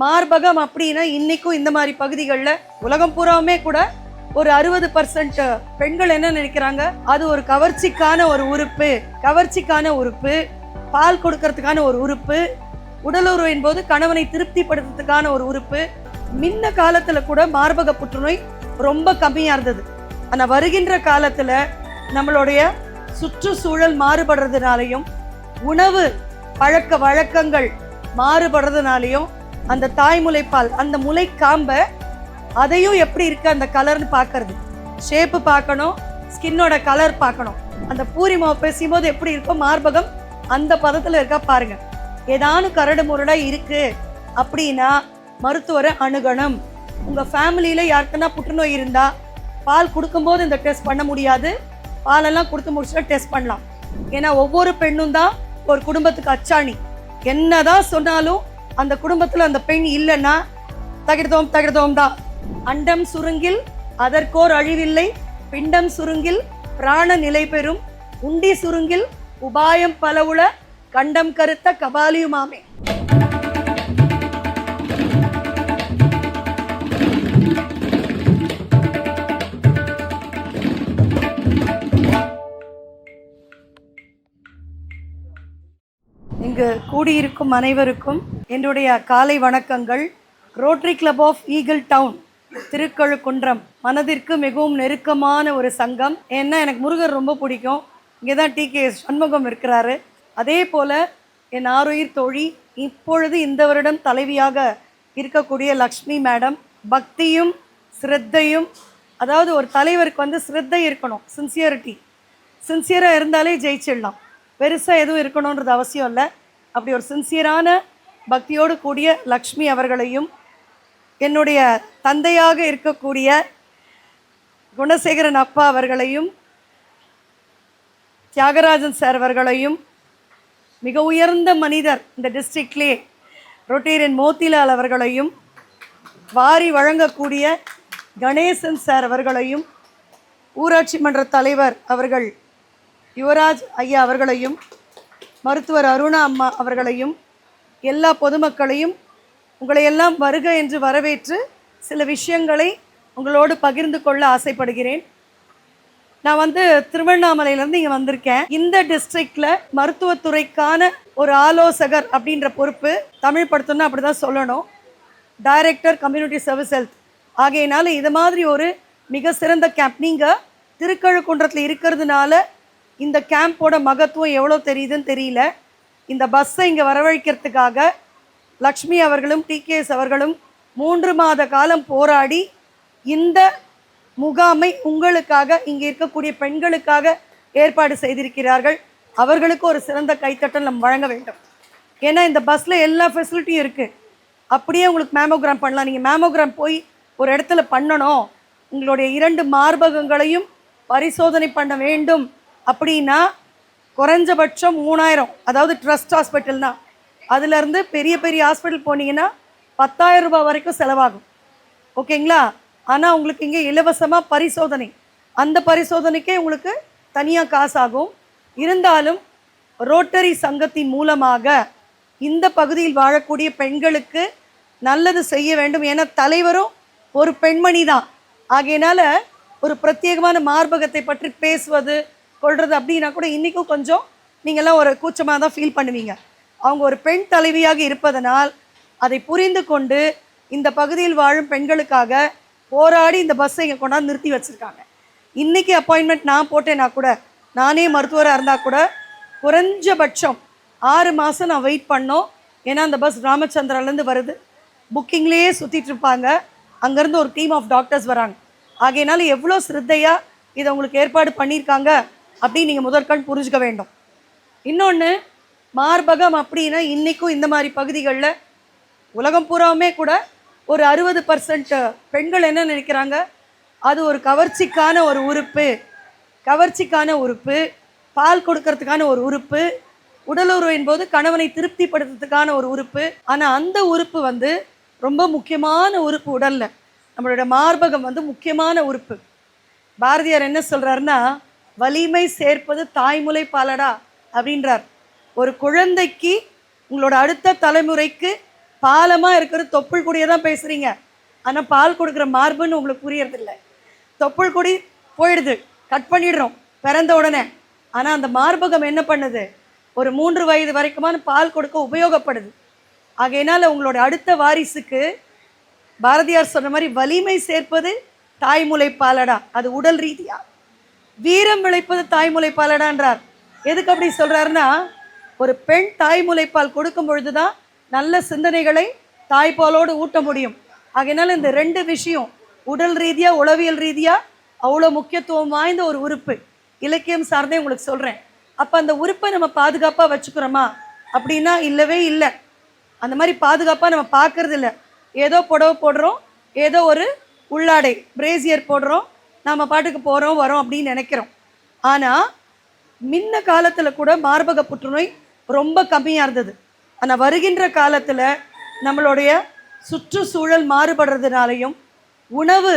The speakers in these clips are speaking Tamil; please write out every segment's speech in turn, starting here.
மார்பகம் அப்படின்னா இன்னைக்கும் இந்த மாதிரி பகுதிகளில் உலகம் பூராவுமே கூட ஒரு அறுபது பர்சன்ட் பெண்கள் என்ன நினைக்கிறாங்க? அது ஒரு கவர்ச்சிக்கான ஒரு உறுப்பு கவர்ச்சிக்கான உறுப்பு பால் கொடுக்கறதுக்கான ஒரு உறுப்பு உடலுறவின் போது கணவனை திருப்திப்படுத்துறதுக்கான ஒரு உறுப்பு. முன்ன காலத்தில் கூட மார்பக புற்றுநோய் ரொம்ப கம்மியாக இருந்தது. ஆனால் வருகின்ற காலத்தில் நம்மளுடைய சுற்றுச்சூழல் மாறுபடுறதுனாலையும் உணவு பழக்க வழக்கங்கள் மாறுபடுறதுனாலையும் அந்த தாய்முலைப்பால் அந்த முளைக்காம்ப அதையும் எப்படி இருக்கு அந்த கலர்னு பார்க்கறது. ஷேப்பு பார்க்கணும் ஸ்கின்னோட கலர் பார்க்கணும். அந்த பூரி மாவு பேசும்போது எப்படி இருக்கோ மார்பகம் அந்த பதத்தில் இருக்கா பாருங்க. ஏதானும் கரடு முரடா இருக்கு அப்படின்னா மருத்துவரை அணுகணும். உங்க ஃபேமிலியில யாருக்குன்னா புற்றுநோய் இருந்தா பால் கொடுக்கும்போது இந்த டெஸ்ட் பண்ண முடியாது. பாலெல்லாம் கொடுத்து முடிச்சுட்டா டெஸ்ட் பண்ணலாம். ஏன்னா ஒவ்வொரு பெண்ணும் தான் ஒரு குடும்பத்துக்கு அச்சாணி. என்னதான் சொன்னாலும் அந்த குடும்பத்தில் அந்த பெண் இல்லைன்னா தகிடதோம் தகிடதோம் தான் அண்டம் சுருங்கில் அதற்கோர் அழிவில்லை பிண்டம் சுருங்கில் பிராண நிலை பெறும் உண்டி சுருங்கில் உபாயம் பலவுள கண்டம் கருத்த கபாலியுமாமே. இங்கு கூடியிருக்கும் அனைவருக்கும் என்னுடைய காலை வணக்கங்கள். Rotary Club of Eagle Town Thirukazhukundram. மனதிற்கு மிகவும் நெருக்கமான ஒரு சங்கம். ஏன்னா எனக்கு முருகர் ரொம்ப பிடிக்கும். இங்கே தான் டி. கே. சண்முகம் இருக்கிறாரு. அதே போல் என் ஆருயிர் தோழி இப்பொழுது இந்த வருடம் தலைவியாக இருக்கக்கூடிய லக்ஷ்மி மேடம் பக்தியும் சிரத்தையும் அதாவது ஒரு தலைவருக்கு வந்து சிரத்தை இருக்கணும் சின்சியரிட்டி சின்சியராக இருந்தாலே ஜெயிச்சிடலாம். பெருசாக எதுவும் இருக்கணுன்றது அவசியம் இல்லை. அப்படி ஒரு சின்சியரான பக்தியோடு கூடிய லக்ஷ்மி அவர்களையும் என்னுடைய தந்தையாக இருக்கக்கூடிய குணசேகரன் அப்பா அவர்களையும் தியாகராஜன் சார் அவர்களையும் மிக உயர்ந்த மனிதர் இந்த டிஸ்ட்ரிக்ட்லே ரொட்டேரியன் மோத்திலால் அவர்களையும் வாரி வழங்கக்கூடிய கணேசன் சார் அவர்களையும் ஊராட்சி மன்ற தலைவர் அவர்கள் யுவராஜ் ஐயா அவர்களையும் மருத்துவர் அருணா அம்மா அவர்களையும் எல்லா பொதுமக்களையும் உங்களை எல்லாம் வருக என்று வரவேற்று சில விஷயங்களை உங்களோடு பகிர்ந்து கொள்ள ஆசைப்படுகிறேன். நான் வந்து திருவண்ணாமலையிலேருந்து இங்கே வந்திருக்கேன். இந்த டிஸ்ட்ரிக்டில் மருத்துவத்துறைக்கான ஒரு ஆலோசகர் அப்படின்ற பொறுப்பு தமிழ் படுத்தணும்னா அப்படி தான் சொல்லணும். Director community service health. ஆகையினால இது மாதிரி ஒரு மிக சிறந்த கேம்ப். நீங்கள் திருக்கழுக்குன்றத்தில் இருக்கிறதுனால இந்த கேம்போட மகத்துவம் எவ்வளோ தெரியுதுன்னு தெரியல. இந்த பஸ்ஸை இங்கே வரவழைக்கிறதுக்காக லக்ஷ்மி அவர்களும் டிகேஎஸ் அவர்களும் மூன்று மாத காலம் போராடி இந்த முகாமை உங்களுக்காக இங்கே இருக்கக்கூடிய பெண்களுக்காக ஏற்பாடு செய்திருக்கிறார்கள். அவர்களுக்கு ஒரு சிறந்த கைத்தட்டல் நம்ம வழங்க வேண்டும். ஏன்னா இந்த பஸ்ஸில் எல்லா ஃபெசிலிட்டியும் இருக்குது அப்படியே உங்களுக்கு மேமோகிராம் பண்ணலாம். நீங்கள் மேமோகிராம் போய் ஒரு இடத்துல பண்ணணும். உங்களுடைய இரண்டு மார்பகங்களையும் பரிசோதனை பண்ண வேண்டும். அப்படின்னா குறைஞ்சபட்சம் மூணாயிரம். அதாவது ட்ரஸ்ட் ஹாஸ்பிட்டல்னா அதுலேருந்து பெரிய பெரிய ஹாஸ்பிட்டல் போனீங்கன்னா பத்தாயிரம் ரூபாய் வரைக்கும் செலவாகும். ஓகேங்களா? ஆனால் உங்களுக்கு இங்கே இலவசமாக பரிசோதனை. அந்த பரிசோதனைக்கே உங்களுக்கு தனியாக காசாகும். இருந்தாலும் ரோட்டரி சங்கத்தின் மூலமாக இந்த பகுதியில் வாழக்கூடிய பெண்களுக்கு நல்லது செய்ய வேண்டும். ஏன்னா தலைவரும் ஒரு பெண்மணி தான் ஆகையினால ஒரு பிரத்யேகமான மார்பகத்தை பற்றி பேசுவது கொள்வது அப்படின்னா கூட இன்றைக்கும் கொஞ்சம் நீங்கள்லாம் ஒரு கூச்சமாக தான் ஃபீல் பண்ணுவீங்க. அவங்க ஒரு பெண் தலைவியாக இருப்பதனால் அதை புரிந்து கொண்டு இந்த பகுதியில் வாழும் பெண்களுக்காக போராடி இந்த பஸ்ஸை இங்கே கொண்டாந்து நிறுத்தி வச்சுருக்காங்க. இன்றைக்கி அப்பாயின்மெண்ட் நான் போட்டேன்னா கூட நானே மருத்துவராக இருந்தால் கூட குறைஞ்சபட்சம் ஆறு மாதம் நான் வெயிட் பண்ணோம். ஏன்னா அந்த பஸ் ராமச்சந்திராலேருந்து வருது. புக்கிங்லேயே சுற்றிட்டு இருப்பாங்க. அங்கேருந்து ஒரு டீம் ஆஃப் டாக்டர்ஸ் வராங்க. ஆகையினால எவ்வளோ சிரத்தையாக இதை உங்களுக்கு ஏற்பாடு பண்ணியிருக்காங்க அப்படின்னு நீங்கள் முதற்கண் புரிஞ்சுக்க வேண்டும். இன்னொன்று மார்பகம் அப்படின்னா இன்றைக்கும் இந்த மாதிரி பகுதிகளில் உலகம் பூராவுமே கூட ஒரு அறுபது பர்சன்ட் பெண்கள் என்ன நினைக்கிறாங்க? அது ஒரு கவர்ச்சிக்கான ஒரு உறுப்பு கவர்ச்சிக்கான உறுப்பு பால் கொடுக்கறதுக்கான ஒரு உறுப்பு உடலுறவின் போது கணவனை திருப்திப்படுத்துறதுக்கான ஒரு உறுப்பு. ஆனால் அந்த உறுப்பு வந்து ரொம்ப முக்கியமான உறுப்பு உடலில். நம்மளோட மார்பகம் வந்து முக்கியமான உறுப்பு. பாரதியார் என்ன சொல்கிறாருன்னா வலிமை சேர்ப்பது தாய்முலை பாலடா அப்படின்றார். ஒரு குழந்தைக்கு உங்களோட அடுத்த தலைமுறைக்கு பாலமாக இருக்கிற தொப்புள் கொடியை தான் பேசுகிறீங்க ஆனால் பால் கொடுக்குற மார்புன்னு உங்களுக்கு புரியறதில்ல. தொப்புள் கொடி போயிடுது. கட் பண்ணிடுறோம். பிறந்த உடனே. ஆனால் அந்த மார்பகம் என்ன பண்ணுது? ஒரு மூன்று வயது வரைக்குமான பால் கொடுக்க உபயோகப்படுது. ஆகையினால் உங்களோட அடுத்த வாரிசுக்கு பாரதியார் சொன்ன மாதிரி வலிமை சேர்ப்பது தாய்முலை பாலடா அது உடல் ரீதியாக வீரம் விளைப்பது தாய்முலை பாலடான்றார் எதுக்கு அப்படி சொல்கிறாருன்னா ஒரு பெண் தாய்முலைப்பால் கொடுக்கும் பொழுதுதான் நல்ல சிந்தனைகளை தாய்ப்பாலோடு ஊட்ட முடியும். ஆகையினால இந்த ரெண்டு விஷயம் உடல் ரீதியாக உளவியல் ரீதியாக அவ்வளோ முக்கியத்துவம் வாய்ந்த ஒரு உறுப்பு. இலக்கியம் சார்ந்தே உங்களுக்கு சொல்கிறேன் அப்போ அந்த உறுப்பை நம்ம பாதுகாப்பாக வச்சுக்கிறோமா? அப்படின்னா இல்லவே இல்லை. அந்த மாதிரி பாதுகாப்பாக நம்ம பார்க்கறது இல்லை. ஏதோ புடவை போடுறோம் ஏதோ ஒரு உள்ளாடை பிரேசியர் போடுறோம் நாம் பாட்டுக்கு போகிறோம் வரோம் அப்படின்னு நினைக்கிறோம். ஆனால் முன்ன காலத்தில் கூட மார்பக புற்றுநோய் ரொம்ப கம்மியாக இருந்தது. ஆனால் வருகின்ற காலத்தில் நம்மளுடைய சுற்றுச்சூழல் மாறுபடுறதுனாலையும் உணவு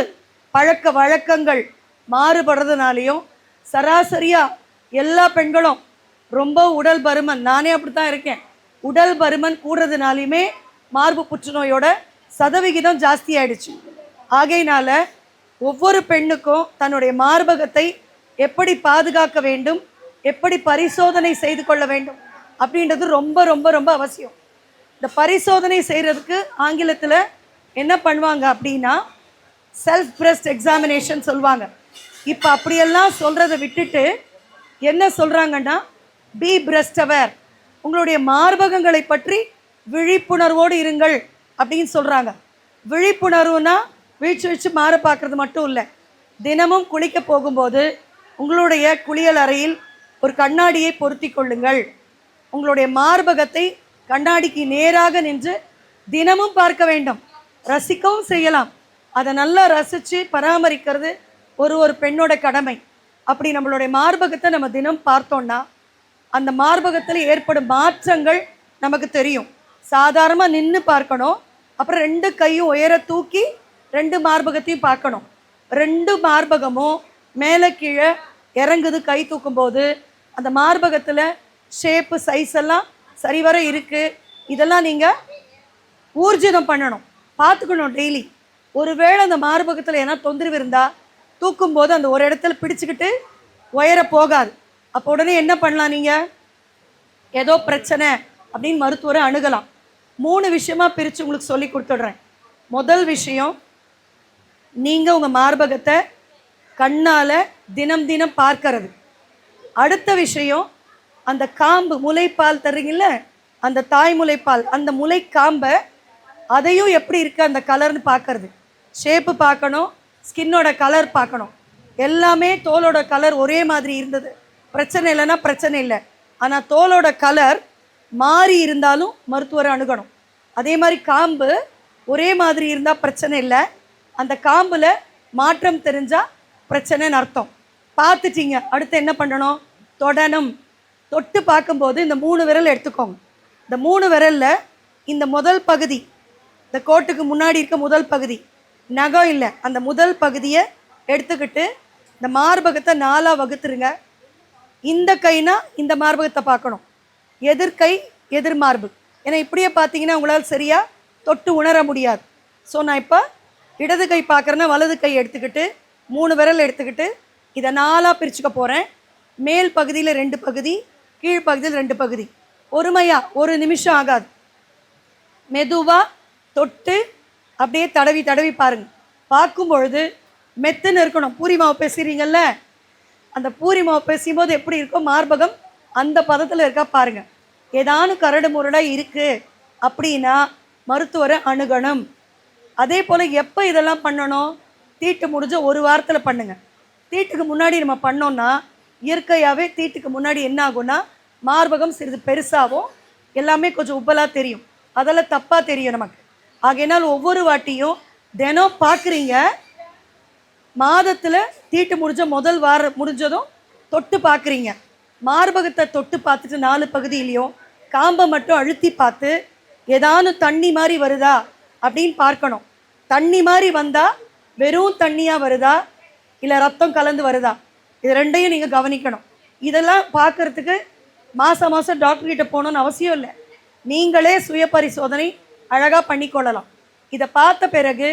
பழக்க வழக்கங்கள் மாறுபடுறதுனாலையும் சராசரியாக எல்லா பெண்களும் ரொம்ப உடல் பருமன் நானே அப்படி தான் இருக்கேன். உடல் பருமன் கூடுறதுனாலையுமே மார்பு புற்றுநோயோட சதவிகிதம் ஜாஸ்தி ஆயிடுச்சு ஆகையினால ஒவ்வொரு பெண்ணுக்கும் தன்னுடைய மார்பகத்தை எப்படி பாதுகாக்க வேண்டும் எப்படி பரிசோதனை செய்து கொள்ள வேண்டும் அப்படின்றது ரொம்ப ரொம்ப ரொம்ப அவசியம். இந்த பரிசோதனை செய்கிறதுக்கு ஆங்கிலத்தில் என்ன பண்ணுவாங்க அப்படின்னா செல்ஃப் பிரஸ்ட் எக்ஸாமினேஷன் சொல்லுவாங்க. இப்போ அப்படியெல்லாம் சொல்கிறத விட்டுட்டு என்ன சொல்கிறாங்கன்னா பி பிரஸ்ட் அவேர் உங்களுடைய மார்பகங்களை பற்றி விழிப்புணர்வோடு இருங்கள் அப்படின்னு சொல்கிறாங்க விழிப்புணர்வுனா வீழ்ச்சி வீழ்ச்சி மாற பார்க்கறது மட்டும் இல்லை. தினமும் குளிக்க போகும்போது உங்களுடைய குளியல் அறையில் ஒரு கண்ணாடியை பொருத்தி கொள்ளுங்கள். உங்களுடைய மார்பகத்தை கண்ணாடிக்கு நேராக நின்று தினமும் பார்க்க வேண்டும். ரசிக்கவும் செய்யலாம். அதை நல்லா ரசித்து பராமரிக்கிறது ஒரு ஒரு பெண்ணோட கடமை. அப்படி நம்மளுடைய மார்பகத்தை நம்ம தினம் பார்த்தோம்னா அந்த மார்பகத்தில் ஏற்படும் மாற்றங்கள் நமக்கு தெரியும். சாதாரணமாக நின்று பார்க்கணும். அப்புறம் ரெண்டு கையும் உயர தூக்கி ரெண்டு மார்பகத்தையும் பார்க்கணும். ரெண்டு மார்பகமும் மேலே கீழே இறங்குது கை தூக்கும்போது. அந்த மார்பகத்தில் ஷேப்பு சைஸ் எல்லாம் சரிவர இருக்குது இதெல்லாம் நீங்கள் ஊர்ஜிதம் பண்ணணும். பார்த்துக்கணும் டெய்லி ஒருவேளை அந்த மார்பகத்தில் ஏன்னா தொந்தரவு இருந்தால் தூக்கும்போது அந்த ஒரு இடத்துல பிடிச்சிக்கிட்டு உயர போகாது. அப்போ உடனே என்ன பண்ணலாம் நீங்கள் ஏதோ பிரச்சனை அப்படின்னு மருத்துவரை அணுகலாம். மூணு விஷயமா பிரித்து உங்களுக்கு சொல்லி கொடுத்துட்றேன். முதல் விஷயம் நீங்கள் உங்கள் மார்பகத்தை கண்ணால் தினம் தினம் பார்க்கறது. அடுத்த விஷயம் அந்த காம்பு முலைப்பால் தர்றீங்கல்ல அந்த தாய் முலைப்பால் அந்த முலைக்காம்பை அதையும் எப்படி இருக்குது அந்த கலர்னு பார்க்கறது. ஷேப்பு பார்க்கணும் ஸ்கின்னோட கலர் பார்க்கணும். எல்லாமே தோலோட கலர் ஒரே மாதிரி இருந்தது. பிரச்சனை இல்லைன்னா பிரச்சனை இல்லை. ஆனால் தோலோட கலர் மாறி இருந்தாலும் மருத்துவரை அணுகணும். அதே மாதிரி காம்பு ஒரே மாதிரி இருந்தால் பிரச்சனை இல்லை. அந்த காம்பில் மாற்றம் தெரிஞ்சால் பிரச்சனைன்னு அர்த்தம். பார்த்துட்டீங்க. அடுத்து என்ன பண்ணணும்? தொடணும். தொட்டு பார்க்கும்போது இந்த மூணு விரல் எடுத்துக்கோங்க. இந்த மூணு விரலில் இந்த முதல் பகுதி இந்த கோட்டுக்கு முன்னாடி இருக்க முதல் பகுதி நகம் இல்லை. அந்த முதல் பகுதியை எடுத்துக்கிட்டு இந்த மார்பகத்தை நாலாக வகுத்துருங்க. இந்த கைனா இந்த மார்பகத்தை பார்க்கணும். எதிர்கை எதிர்மார்பு ஏன்னா இப்படியே பார்த்தீங்கன்னா உங்களால் சரியாக தொட்டு உணர முடியாது. ஸோ நான் இப்போ இடது கை பார்க்குறேன்னா வலது கை எடுத்துக்கிட்டு மூணு விரல் எடுத்துக்கிட்டு இதை நாலாக பிரிச்சுக்க போகிறேன் மேல் பகுதியில் ரெண்டு பகுதி கீழ் பகுதியில் ரெண்டு பகுதி. ஒருமையாக ஒரு நிமிஷம் ஆகாது. மெதுவாக தொட்டு அப்படியே தடவி தடவி பாருங்கள் பார்க்கும் பொழுது மெத்துன்னு இருக்கணும். பூரி மாவு பேசுகிறீங்கல்ல அந்த பூரி மாவு பேசும் போது எப்படி இருக்கோ மார்பகம் அந்த பதத்தில் இருக்கா பாருங்க. ஏதானும் கரடு முரடாக இருக்குது அப்படின்னா மருத்துவரை அணுகணும். அதே போல் எப்போ இதெல்லாம் பண்ணணும்? தீட்டு முடிஞ்ச ஒரு வாரத்தில் பண்ணுங்க. தீட்டுக்கு முன்னாடி நம்ம பண்ணோம்னா இயற்கையாகவே தீட்டுக்கு முன்னாடி என்ன ஆகும்னா மார்பகம் சிறிது பெருசாகவும் எல்லாமே கொஞ்சம் உப்பலாக தெரியும். அதெல்லாம் தப்பாக தெரியும் நமக்கு. ஆகையினால் ஒவ்வொரு வாட்டியும் தினம் பார்க்குறீங்க மாதத்தில் தீட்டு முடிஞ்ச முதல் வாரம் முடிஞ்சதும் தொட்டு பார்க்குறீங்க மார்பகத்தை தொட்டு பார்த்துட்டு நாலு பகுதியிலையும் காம்பை மட்டும் அழுத்தி பார்த்து ஏதானும் தண்ணி மாதிரி வருதா? அப்படின்னு பார்க்கணும். தண்ணி மாதிரி வந்தால் வெறும் தண்ணியாக வருதா? இல்லை ரத்தம் கலந்து வருதா? இது ரெண்டையும் நீங்கள் கவனிக்கணும். இதெல்லாம் பார்க்கறதுக்கு மாதம் மாதம் டாக்டர் போகணுன்னு அவசியம் இல்லை. நீங்களே சுய பரிசோதனை அழகாக பண்ணிக்கொள்ளலாம் இதை பார்த்த பிறகு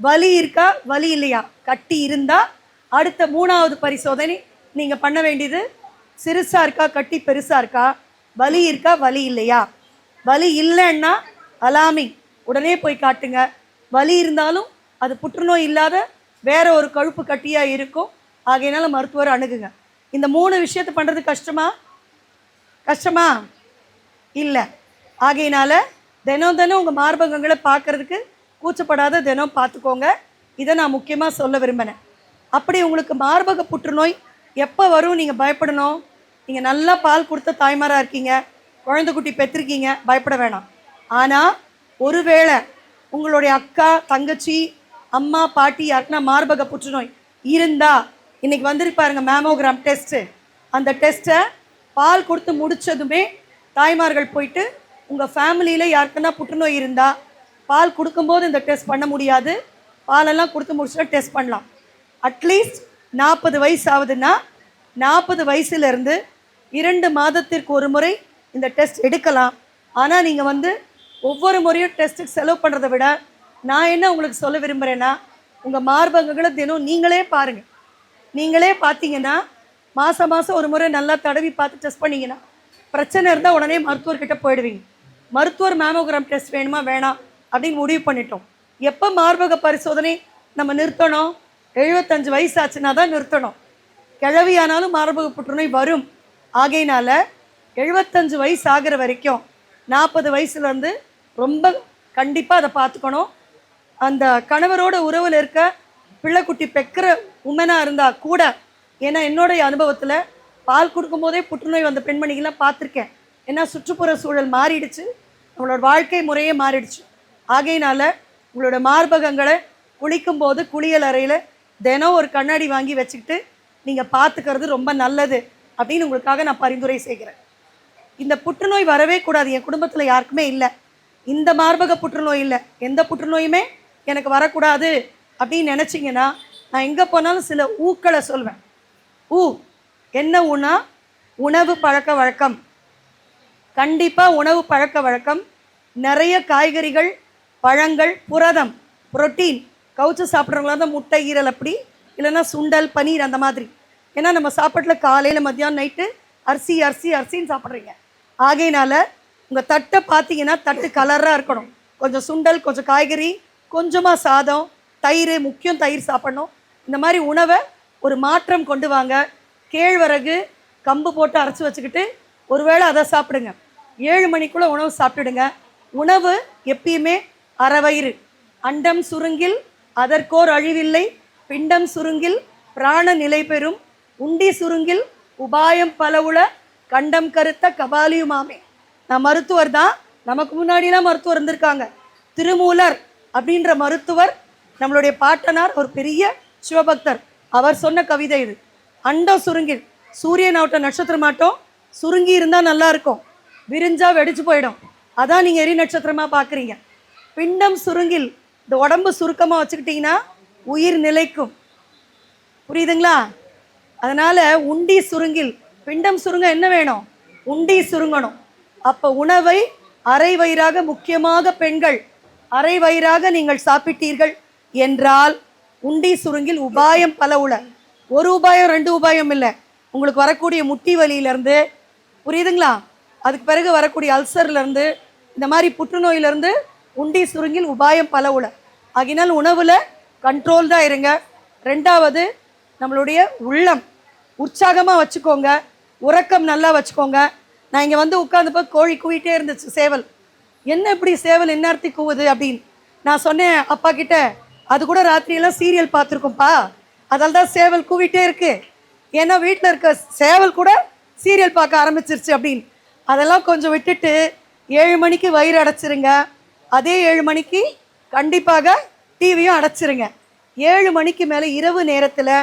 வலி இருக்கா? வலி இல்லையா? கட்டி இருந்தால் அடுத்த மூணாவது பரிசோதனை நீங்கள் பண்ண வேண்டியது சிறுசாக இருக்கா? கட்டி பெருசாக இருக்கா? வலி இருக்கா? வலி இல்லையா? வலி இல்லைன்னா அலாமிங். உடனே போய் காட்டுங்க. வலி இருந்தாலும் அது புற்றுநோய் இல்லாத வேற ஒரு கழுப்பு கட்டியாக இருக்கும். ஆகையினால மருத்துவர் அணுகுங்க. இந்த மூணு விஷயத்தை பண்ணுறது கஷ்டமா? கஷ்டமா? இல்லை. ஆகையினால தினம் தினம் உங்கள் மார்பகங்களை பார்க்கறதுக்கு கூச்சப்படாத தினம் பார்த்துக்கோங்க. இதை நான் முக்கியமாக சொல்ல விரும்பினேன் அப்படி உங்களுக்கு மார்பக புற்றுநோய் எப்போ வரும் நீங்கள் பயப்படணும்? நீங்கள் நல்லா பால் கொடுத்த தாய்மாராக இருக்கீங்க. குழந்தை குட்டி பெற்றிருக்கீங்க. பயப்பட வேணாம். ஆனால் ஒருவேளை உங்களுடைய அக்கா தங்கச்சி அம்மா பாட்டி யாருக்குன்னா மார்பக புற்றுநோய் இருந்தா இன்னைக்கு வந்திருப்பாருங்க மேமோகிராம் டெஸ்ட்டு அந்த டெஸ்ட்டை பால் கொடுத்து முடித்ததுமே தாய்மார்கள் போயிட்டு உங்கள் ஃபேமிலியில் யாருக்குன்னா புற்றுநோய் இருந்தால் பால் கொடுக்கும்போது இந்த டெஸ்ட் பண்ண முடியாது. பாலெல்லாம் கொடுத்து முடிச்சுட்டா டெஸ்ட் பண்ணலாம். அட்லீஸ்ட் நாற்பது வயசு ஆகுதுன்னா நாற்பது வயசுலேருந்து இரண்டு மாதத்திற்கு ஒரு முறை இந்த டெஸ்ட் எடுக்கலாம். ஆனால் நீங்கள் வந்து ஒவ்வொரு முறையும் டெஸ்ட்டுக்கு செலவு பண்ணுறதை விட நான் என்ன உங்களுக்கு சொல்ல விரும்புகிறேன்னா உங்கள் மார்பகங்களை தினம் நீங்களே பாருங்கள் நீங்களே பார்த்தீங்கன்னா மாதம் மாதம் ஒரு முறை நல்லா தடவி பார்த்து டெஸ்ட் பண்ணிங்கன்னா பிரச்சனை இருந்தால் உடனே மருத்துவர்கிட்ட போயிடுவீங்க. மருத்துவர் மேமோகிராம் டெஸ்ட் வேணுமா வேணாம் அப்படின்னு முடிவு பண்ணிட்டோம். எப்போ மார்பக பரிசோதனை நம்ம நிறுத்தணும்? எழுபத்தஞ்சு வயசு ஆச்சுன்னா தான் நிறுத்தணும். கிழவியானாலும் மார்பக புற்றுநோய் வரும். ஆகையினால எழுபத்தஞ்சு வயசு ஆகிற வரைக்கும் நாற்பது வயசுலேருந்து ரொம்ப கண்டிப்பாக அதை பார்த்துக்கணும். அந்த கணவரோட உறவில் இருக்க பிள்ளைக்குட்டி பெக்கிற உமனாக இருந்தால் கூட ஏன்னா என்னுடைய அனுபவத்தில் பால் கொடுக்கும்போதே புற்றுநோய் வந்த பெண்மணிகள்லாம் பார்த்துருக்கேன். ஏன்னா சுற்றுப்புற சூழல் மாறிடுச்சு. நம்மளோட வாழ்க்கை முறையே மாறிடுச்சு. ஆகையினால உங்களோட மார்பகங்களை குளிக்கும்போது குளியல் அறையில் தினம் ஒரு கண்ணாடி வாங்கி வச்சுக்கிட்டு நீங்கள் பார்த்துக்கிறது ரொம்ப நல்லது அப்படின்னு உங்களுக்காக நான் பரிந்துரை செய்கிறேன். இந்த புற்றுநோய் வரவே கூடாது. என் குடும்பத்தில் யாருக்குமே இல்லை. இந்த மார்பக புற்றுநோய் இல்லை. எந்த புற்றுநோயுமே எனக்கு வரக்கூடாது அப்படின்னு நினச்சிங்கன்னா நான் எங்கே போனாலும் சில ஊக்களை சொல்வேன். ஊ என்ன ஊனா? உணவு பழக்க வழக்கம். கண்டிப்பாக உணவு பழக்க வழக்கம். நிறைய காய்கறிகள் பழங்கள் புரதம் புரோட்டீன் கவுச்சு சாப்பிட்றவங்களா தான் முட்டை ஈரல் அப்படி இல்லைன்னா சுண்டல் பனீர் அந்த மாதிரி. ஏன்னா நம்ம சாப்பாட்டில் காலையில் மத்தியானம் நைட்டு அரிசி அரிசி அரிசின்னு சாப்பிட்றீங்க. ஆகையினால உங்கள் தட்டை பார்த்தீங்கன்னா தட்டு கலராக இருக்கணும். கொஞ்சம் சுண்டல் கொஞ்சம் காய்கறி கொஞ்சமாக சாதம் தயிர் முக்கியம் தயிர் சாப்பிடணும். இந்த மாதிரி உணவை ஒரு மாற்றம் கொண்டு வாங்க. கேழ்வரகு கம்பு போட்டு அரைச்சி வச்சுக்கிட்டு ஒருவேளை அதை சாப்பிடுங்க. ஏழு மணிக்குள்ளே உணவு சாப்பிட்டுடுங்க. உணவு எப்பயுமே அறவயிறு. அண்டம் சுருங்கில் அதற்கோர் அழிவில்லை. பிண்டம் சுருங்கில் பிராண நிலை பெறும். உண்டி சுருங்கில் உபாயம் பலவுள கண்டம் கருத்த கபாலியுமாமே. நான் மருத்துவர் தான். நமக்கு முன்னாடிலாம் மருத்துவர் இருந்திருக்காங்க. திருமூலர் அப்படின்ற மருத்துவர் நம்மளுடைய பாட்டனார் ஒரு பெரிய சிவபக்தர். அவர் சொன்ன கவிதை இது. அண்டம் சுருங்கில். சூரியன் ஆவட்ட நட்சத்திரம் மாட்டோம் சுருங்கி இருந்தால் நல்லா இருக்கும். விரிஞ்சா வெடிச்சு போயிடும். அதான் நீங்கள் எரி நட்சத்திரமாக பார்க்குறீங்க பிண்டம் சுருங்கில். இந்த உடம்பு சுருக்கமாக வச்சுக்கிட்டிங்கன்னா உயிர் நிலைக்கும். புரியுதுங்களா? அதனால் உண்டி சுருங்கில். பிண்டம் சுருங்க என்ன வேணும்? உண்டி சுருங்கணும். அப்போ உணவை அரை வயிறாக முக்கியமாக பெண்கள் அரை வயிறாக நீங்கள் சாப்பிட்டீர்கள் என்றால் உண்டி சுருங்கில் உபாயம் பல உள. ஒரு உபாயம் ரெண்டு உபாயம் இல்லை. உங்களுக்கு வரக்கூடிய முட்டி வலியிலேருந்து புரியுதுங்களா? அதுக்கு பிறகு வரக்கூடிய அல்சர்லேருந்து இந்த மாதிரி புற்றுநோயிலேருந்து உண்டி சுருங்கில் உபாயம் பல உள. ஆகினால் உணவில் கண்ட்ரோல் தான் இருங்க. ரெண்டாவது நம்மளுடைய உள்ளம் உற்சாகமாக வச்சுக்கோங்க. உறக்கம் நல்லா வச்சுக்கோங்க. நான் இங்கே வந்து உட்காந்துப்போ கோழி கூவிட்டே இருந்துச்சு சேவல். என்ன இப்படி சேவல் எந்நேரத்தி கூவுது? அப்படின்னு. நான் சொன்னேன் அப்பா கிட்ட அது கூட ராத்திரியெல்லாம் சீரியல் பார்த்துருக்கோம்ப்பா அதால் தான் சேவல் கூவிட்டே இருக்கு. ஏன்னா வீட்டில் இருக்க சேவல் கூட சீரியல் பார்க்க ஆரம்பிச்சிருச்சு அப்படின்னு. அதெல்லாம் கொஞ்சம் விட்டுட்டு ஏழு மணிக்கு வயிறு அடைச்சிருங்க. அதே ஏழு மணிக்கு கண்டிப்பாக டிவியும் அடைச்சிருங்க. ஏழு மணிக்கு மேலே இரவு நேரத்தில்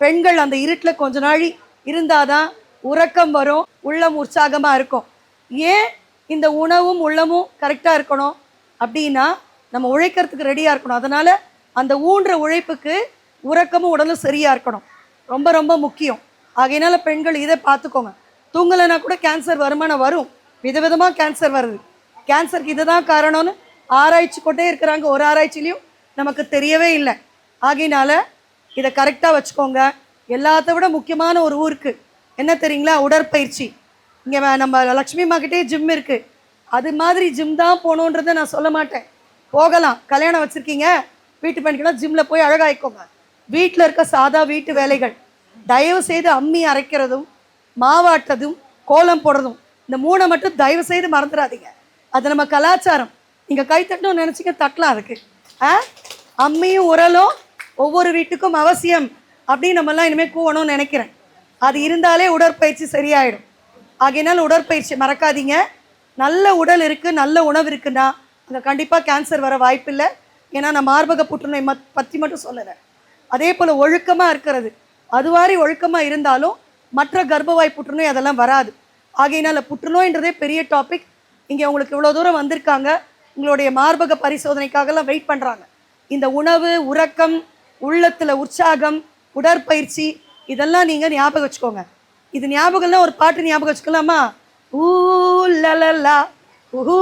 பெண்கள் அந்த இருட்டில் கொஞ்ச நாள் இருந்தால் தான் உறக்கம் வரும் உள்ளம் உற்சாகமாக இருக்கும். ஏன் இந்த உணவும் உள்ளமும் கரெக்டாக இருக்கணும்? அப்படின்னா நம்ம உழைக்கிறதுக்கு ரெடியாக இருக்கணும். அதனால் அந்த ஊன்ற உழைப்புக்கு உறக்கமும் உடலும் சரியாக இருக்கணும். ரொம்ப ரொம்ப முக்கியம். ஆகையினால பெண்கள் இதை பார்த்துக்கோங்க. தூங்கலைன்னா கூட கேன்சர் வருமானம் வரும். விதவிதமாக கேன்சர் வருது. கேன்சருக்கு இதுதான் காரணம்னு ஆராய்ச்சி கொண்டே இருக்கிறாங்க. ஒரு ஆராய்ச்சிலையும் நமக்கு தெரியவே இல்லை. ஆகையினால இதை கரெக்டாக வச்சுக்கோங்க. எல்லாத்த விட முக்கியமான ஒரு ஊருக்கு என்ன தெரியுங்களா? உடற்பயிற்சி. இங்கே நம்ம லக்ஷ்மி அம்மாக்கிட்டே ஜிம் இருக்குது அது மாதிரி ஜிம் தான் போகணுன்றதை நான் சொல்ல மாட்டேன். போகலாம். கல்யாணம் வச்சுருக்கீங்க. வீட்டு பண்ணிக்கலாம் ஜிம்மில் போய் அழகாயிக்கோங்க. வீட்டில் இருக்க சாதா வீட்டு வேலைகள். தயவு செய்து அம்மி அரைக்கிறதும் மாவாட்டதும் கோலம் போடுறதும் இந்த மூணை மட்டும் தயவு செய்து மறந்துடாதீங்க. அது நம்ம கலாச்சாரம். நீங்கள் கை தட்டணும்னு நினச்சிங்க தட்டலாம் அதுக்கு. ஆ? அம்மியும் உரலும் ஒவ்வொரு வீட்டுக்கும் அவசியம். அப்படின்னு நம்மலாம் இனிமேல் கூவணும்னு நினைக்கிறேன். அது இருந்தாலே உடற்பயிற்சி சரியாயிடும். ஆகையினால் உடற்பயிற்சி மறக்காதீங்க. நல்ல உடல் இருக்குது நல்ல உணவு இருக்குன்னா அங்கே கண்டிப்பாக கேன்சர் வர வாய்ப்பில்லை. ஏன்னா நான் மார்பக புற்றுநோய் மத் பற்றி மட்டும் சொல்லலை. அதே போல் ஒழுக்கமாக இருக்கிறது. அது மாதிரி ஒழுக்கமாக இருந்தாலும் மற்ற கர்ப்பவாய் புற்றுநோய் அதெல்லாம் வராது. ஆகையினால் புற்றுநோய்ன்றதே பெரிய டாபிக் இங்கே உங்களுக்கு இவ்வளோ தூரம் வந்திருக்காங்க. உங்களுடைய மார்பக பரிசோதனைக்காகலாம் வெயிட் பண்ணுறாங்க இந்த உணவு உறக்கம் உள்ளத்தில் உற்சாகம் உடற்பயிற்சி இதெல்லாம் நீங்கள் ஞாபகம் வச்சுக்கோங்க. இது ஞாபகம்னா ஒரு பாட்டு ஞாபகம் வச்சுக்கலாமா? ஊ லலல்லா ஊ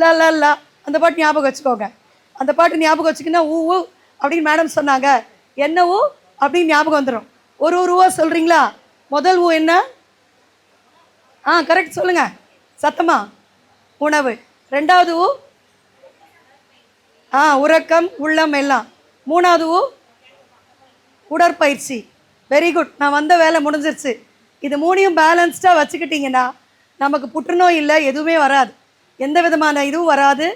லலல்லா அந்த பாட்டு ஞாபகம் வச்சுக்கோங்க. அந்த பாட்டு ஞாபகம் வச்சுக்கினா ஊ அப்படின்னு மேடம் சொன்னாங்க. என்ன ஊ? அப்படின்னு ஞாபகம் வந்துடும் ஒரு ஒரு ஊவா சொல்கிறீங்களா முதல் ஊ என்ன? ஆ கரெக்ட் சொல்லுங்கள் சத்தமா? உணவு. ரெண்டாவது ஊ? ஆ உறக்கம் உள்ளம் எல்லாம். மூணாவது ஊ? உடற்பயிற்சி. வெரி குட் நான் வந்த வேலை முடிஞ்சிருச்சு. இது மூணையும் பேலன்ஸ்டாக வச்சுக்கிட்டிங்கன்னா நமக்கு புற்றுநோய் இல்லை எதுவுமே வராது. எந்த விதமான இதுவும் வராது.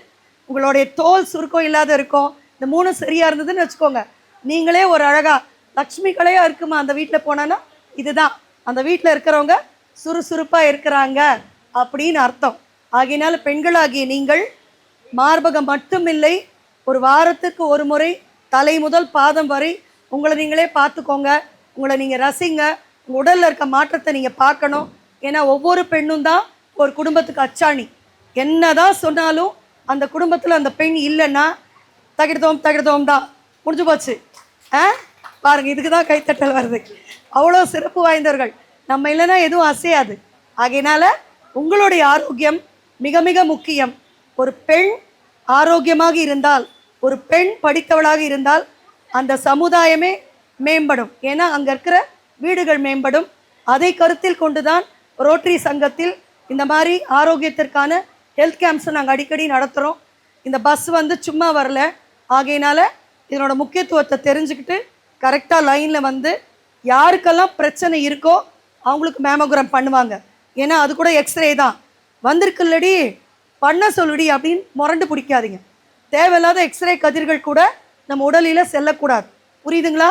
உங்களுடைய தோல் சுருக்கம் இல்லாத இருக்கும். இந்த மூணு சரியாக இருந்ததுன்னு வச்சுக்கோங்க. நீங்களே ஒரு அழகாக லக்ஷ்மி கலையாக இருக்குமா அந்த வீட்டில் போனோன்னா இதுதான். அந்த வீட்டில் இருக்கிறவங்க சுறுசுறுப்பாக இருக்கிறாங்க அப்படின்னு அர்த்தம். ஆகையினால பெண்களாகிய நீங்கள் மார்பகம் மட்டுமில்லை. ஒரு வாரத்துக்கு ஒரு முறை தலை முதல் பாதம் வரை உங்களை நீங்களே பார்த்துக்கோங்க. உங்களை நீங்கள் ரசிங்க. உங்கள் உடலில் இருக்க மாற்றத்தை நீங்கள் பார்க்கணும். ஏன்னா ஒவ்வொரு பெண்ணும் தான் ஒரு குடும்பத்துக்கு அச்சாணி. என்னதான் சொன்னாலும் அந்த குடும்பத்தில் அந்த பெண் இல்லைன்னா தகிடுதோம் தகிடுதோம் தான். முடிஞ்சு போச்சு. ஆ? பாருங்கள் இதுக்கு தான் கைத்தட்டல் வருது. அவ்வளோ சிறப்பு வாய்ந்தவர்கள். நம்ம இல்லைன்னா எதுவும் அசையாது. ஆகையினால உங்களுடைய ஆரோக்கியம் மிக மிக முக்கியம். ஒரு பெண் ஆரோக்கியமாக இருந்தால் ஒரு பெண் படித்தவளாக இருந்தால் அந்த சமுதாயமே மேம்படும். ஏன்னா அங்கே இருக்கிற வீடுகள் மேம்படும். அதை கருத்தில் கொண்டு தான் ரோட்டரி சங்கத்தில் இந்த மாதிரி ஆரோக்கியத்திற்கான ஹெல்த் கேம்ப்ஸை நாங்கள் அடிக்கடி நடத்துகிறோம் இந்த பஸ் வந்து சும்மா வரல. ஆகையினால இதனோட முக்கியத்துவத்தை தெரிஞ்சுக்கிட்டு கரெக்டாக லைனில் வந்து யாருக்கெல்லாம் பிரச்சனை இருக்கோ அவங்களுக்கு மேமோகிராம் பண்ணுவாங்க. ஏன்னா அது கூட எக்ஸ்ரே தான். வந்திருக்குல்லடி பண்ண சொல்லுடி அப்படின்னு முரண்டு பிடிக்காதீங்க. தேவையில்லாத எக்ஸ்ரே கதிர்கள் கூட நம்ம உடலில் செல்லக்கூடாது. புரியுதுங்களா?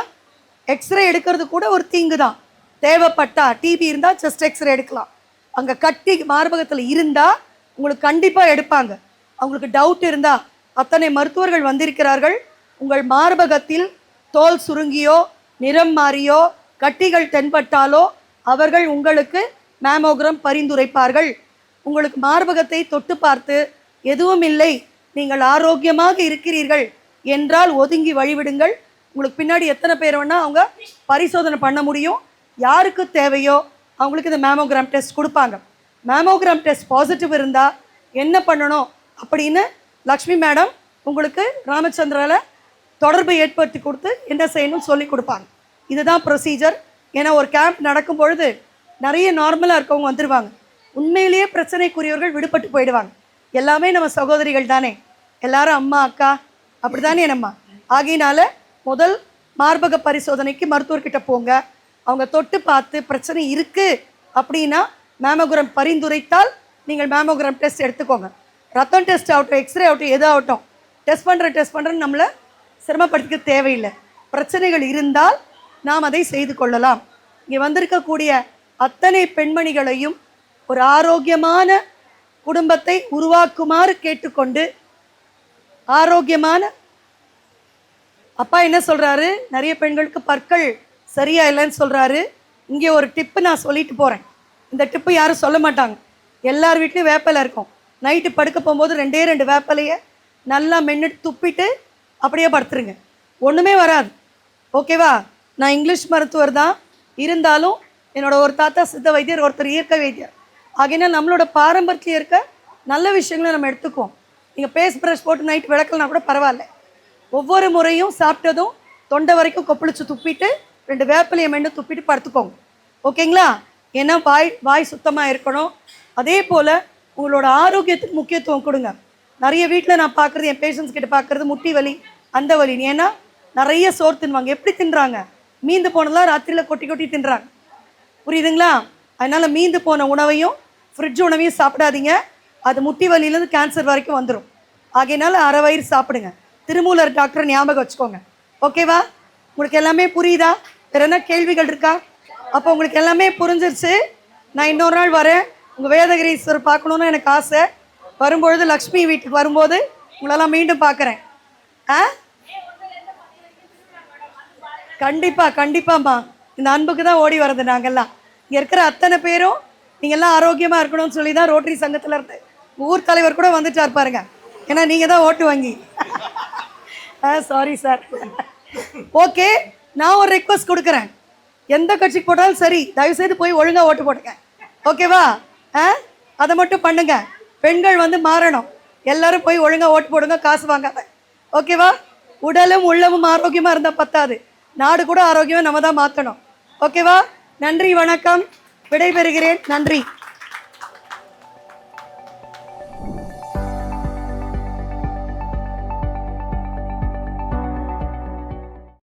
எக்ஸ்ரே எடுக்கிறது கூட ஒரு தீங்கு தான். தேவைப்பட்டா டிபி இருந்தால் செஸ்ட் எக்ஸ்ரே எடுக்கலாம். அங்கே கட்டி மார்பகத்தில் இருந்தால் உங்களுக்கு கண்டிப்பாக எடுப்பாங்க. அவங்களுக்கு டவுட் இருந்தால் அத்தனை மருத்துவர்கள் வந்திருக்கிறார்கள். உங்கள் மார்பகத்தில் தோல் சுருங்கியோ நிறம் மாறியோ கட்டிகள் தென்பட்டாலோ அவர்கள் உங்களுக்கு மேமோகிரம் பரிந்துரைப்பார்கள். உங்களுக்கு மார்பகத்தை தொட்டு பார்த்து எதுவும் இல்லை நீங்கள் ஆரோக்கியமாக இருக்கிறீர்கள் என்றால் ஒதுங்கி வழிவிடுங்கள். உங்களுக்கு பின்னாடி எத்தனை பேர் வேணால் அவங்க பரிசோதனை பண்ண முடியும். யாருக்கு தேவையோ அவங்களுக்கு இந்த மேமோகிராம் டெஸ்ட் கொடுப்பாங்க. மேமோகிராம் டெஸ்ட் பாசிட்டிவ் இருந்தால் என்ன பண்ணணும் அப்படின்னு லக்ஷ்மி மேடம் உங்களுக்கு ராமச்சந்திரால தொடர்பை ஏற்படுத்தி கொடுத்து என்ன செய்யணும்னு சொல்லி கொடுப்பாங்க. இதுதான் ப்ரொசீஜர் ஏன்னா ஒரு கேம்ப் நடக்கும் பொழுது நிறைய நார்மலாக இருக்கவங்க வந்துடுவாங்க உண்மையிலேயே பிரச்சனைக்குரியவர்கள் விடுபட்டு போயிடுவாங்க. எல்லாமே நம்ம சகோதரிகள் தானே. எல்லாரும் அம்மா அக்கா அப்படி தானே நம்ம? ஆகையினால முதல் மார்பக பரிசோதனைக்கு மருத்துவர்கிட்ட போங்க. அவங்க தொட்டு பார்த்து பிரச்சனை இருக்குது அப்படின்னா மேமோகிராம் பரிந்துரைத்தால் நீங்கள் மேமோகிராம் டெஸ்ட் எடுத்துக்கோங்க. ரத்தம் டெஸ்ட் ஆகட்டும் எக்ஸ்ரே ஆகட்டும் எது ஆகட்டும் டெஸ்ட் பண்ணுற டெஸ்ட் பண்ணுறேன்னு நம்மளை சிரமப்படுத்திக்க தேவையில்லை. பிரச்சனைகள் இருந்தால் நாம் அதை செய்து கொள்ளலாம். இங்கே வந்திருக்கக்கூடிய அத்தனை பெண்மணிகளையும் ஒரு ஆரோக்கியமான குடும்பத்தை உருவாக்குமாறு கேட்டுக்கொண்டு ஆரோக்கியமான அப்பா என்ன சொல்கிறாரு நிறைய பெண்களுக்கு பற்கள் சரியா இல்லைன்னு சொல்கிறாரு இங்கே ஒரு டிப்பு நான் சொல்லிட்டு போகிறேன் இந்த டிப்பு யாரும் சொல்ல மாட்டாங்க. எல்லார் வீட்லேயும் வேப்பலை இருக்கும். நைட்டு படுக்க போகும்போது ரெண்டே ரெண்டு வேப்பலையை நல்லா மென்னுட்டு துப்பிட்டு அப்படியே படுத்துருங்க. ஒன்றுமே வராது. ஓகேவா நான் இங்கிலீஷ் மருத்துவர் தான். இருந்தாலும் என்னோட ஒரு தாத்தா சித்த வைத்தியர் ஒருத்தர் இயற்கை வைத்தியர். ஆகையினால் நம்மளோட பாரம்பரியத்தில் இருக்க நல்ல விஷயங்களை நம்ம எடுத்துக்குவோம். நீங்கள் பேஸ் ப்ரஷ் போட்டு நைட் விளக்கலனா கூட பரவாயில்ல. ஒவ்வொரு முறையும் சாப்பிட்டதும் தொண்டை வரைக்கும் கொப்பளிச்சு துப்பிட்டு ரெண்டு வேப்பிலையை மென்று துப்பிட்டு படுத்துக்கோங்க. ஓகேங்களா? ஏன்னா வாய் வாய் சுத்தமாக இருக்கணும். அதே போல் உங்களோட ஆரோக்கியத்துக்கு முக்கியத்துவம் கொடுங்க. நிறைய வீட்டில் நான் பார்க்குறது என் பேஷண்ட்ஸ் கிட்ட பார்க்குறது முட்டி வலி அந்த வலி. ஏன்னா நிறைய சோறு தின்வாங்க எப்படி தின்றாங்க? மீந்து போனதெல்லாம் ராத்திரியில் கொட்டி கொட்டி தின்றாங்க. புரியுதுங்களா? அதனால் மீந்து போன உணவையும் ஃப்ரிட்ஜ் உணவையும் சாப்பிடாதீங்க. அது முட்டி வலியிலேருந்து கேன்சர் வரைக்கும் வந்துடும் ஆகையினால அரை வயிறு சாப்பிடுங்க. திருமூலர் டாக்டர் ஞாபகம் வச்சுக்கோங்க. ஓகேவா? உங்களுக்கு எல்லாமே புரியுதா? வேற என்ன கேள்விகள் இருக்கா? அப்போ உங்களுக்கு எல்லாமே புரிஞ்சிருச்சு. நான் இன்னொரு நாள் வரேன். உங்கள் வேதகிரீஸ்வரர் பார்க்கணுன்னு எனக்கு ஆசை. வரும்பொழுது லக்ஷ்மி வீட்டுக்கு வரும்போது உங்களெல்லாம் மீண்டும் பார்க்குறேன். ஆ? கண்டிப்பாக கண்டிப்பாம்மா. இந்த அன்புக்கு தான் ஓடி வர்றது நாங்கள்லாம் இங்கே இருக்கிற அத்தனை பேரும் நீங்கள்லாம் எல்லாம் இருக்கணும்னு சொல்லி தான் ரோட்டரி சங்கத்தில் இருந்து ஊர் தலைவர் கூட வந்துட்டார் பாருங்க. ஏன்னா நீங்க தான் ஓட்டு வங்கி. சாரி சார் ஓகே நான் ஒரு ரெக்வஸ்ட் கொடுக்குறேன். எந்த கட்சிக்கு போட்டாலும் சரி தயவு செய்து போய் ஒழுங்காக ஓட்டு போட்டுங்க ஓகேவா ஆ அதை மட்டும் பண்ணுங்க. பெண்கள் வந்து மாறணும். எல்லாரும் போய் ஒழுங்காக ஓட்டு போடுங்க காசு வாங்காத ஓகேவா உடலும் உள்ளமும் ஆரோக்கியமாக இருந்தால் பத்தாது. நாடு கூட ஆரோக்கியமாக நம்ம தான் மாற்றணும் ஓகேவா நன்றி வணக்கம். விடைபெறுகிறேன். நன்றி.